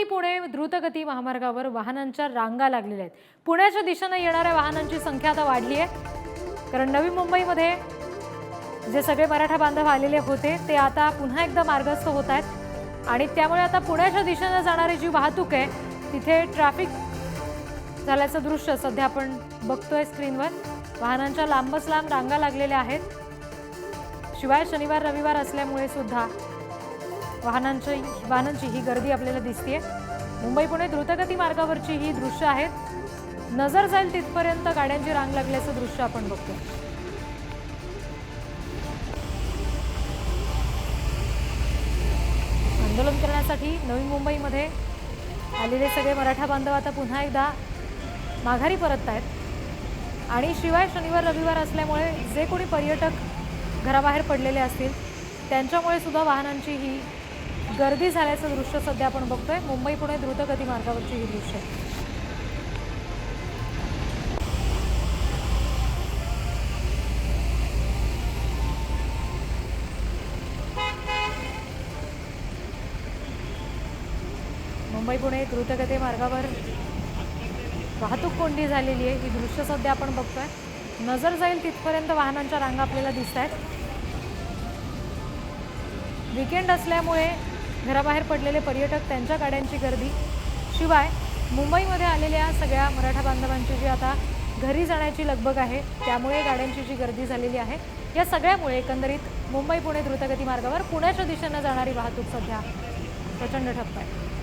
मुंबई पुणे द्रुतगती महामार्गावर वाहनांच्या रांगा लागलेल्या आहेत. पुण्याच्या दिशेनं येणाऱ्या वाहनांची संख्या आता वाढली आहे. कारण नवी मुंबईमध्ये जे सगळे मराठा बांधव आलेले होते ते आता पुन्हा एकदा मार्गस्थ होत आहेत. आणि त्यामुळे आता पुण्याच्या दिशेनं जाणारी जी वाहतूक आहे तिथे ट्रॅफिक झाल्याचं दृश्य सध्या आपण बघतोय स्क्रीनवर वाहनांच्या लांबच लांब रांगा लागलेल्या आहेत. शिवाय शनिवार रविवार असल्यामुळे सुद्धा वाहनांची वाहनांची ही गर्दी आपल्याला दिसते मुंबई पुणे द्रुतगती मार्गावरची ही दृश्य आहेत. नजर जाईल तिथपर्यंत गाड्यांची रांग लागल्याचं दृश्य आपण बघतो आंदोलन करण्यासाठी नवी मुंबईमध्ये आलेले सगळे मराठा बांधव आता पुन्हा एकदा माघारी परत आहेत. आणि शिवाय शनिवार रविवार असल्यामुळे जे कोणी पर्यटक घराबाहेर पडलेले असतील त्यांच्यामुळे सुद्धा वाहनांची ही गर्दी झाल्याचं दृश्य सध्या आपण बघतोय. मुंबई पुणे द्रुतगती मार्गावरची ही दृश्य. आहे. मुंबई पुणे द्रुतगती मार्गावर वाहतूक कोंडी झालेली आहे. ही दृश्य सध्या आपण बघतोय. नजर जाईल तिथपर्यंत वाहनांच्या रांगा आपल्याला दिसत आहेत विकेंड असल्यामुळे घराबाहेर पडलेले पर्यटक त्यांच्या गाड्यांची गर्दी. शिवाय मुंबईमध्ये आलेल्या सगळ्या मराठा बांधवांची जी आता घरी जाण्याची लगबग आहे त्यामुळे गाड्यांची जी गर्दी झालेली आहे या सगळ्यामुळे एकंदरीत मुंबई पुणे द्रुतगती मार्गावर पुण्याच्या दिशेनं जाणारी वाहतूक सध्या प्रचंड ठप्प आहे.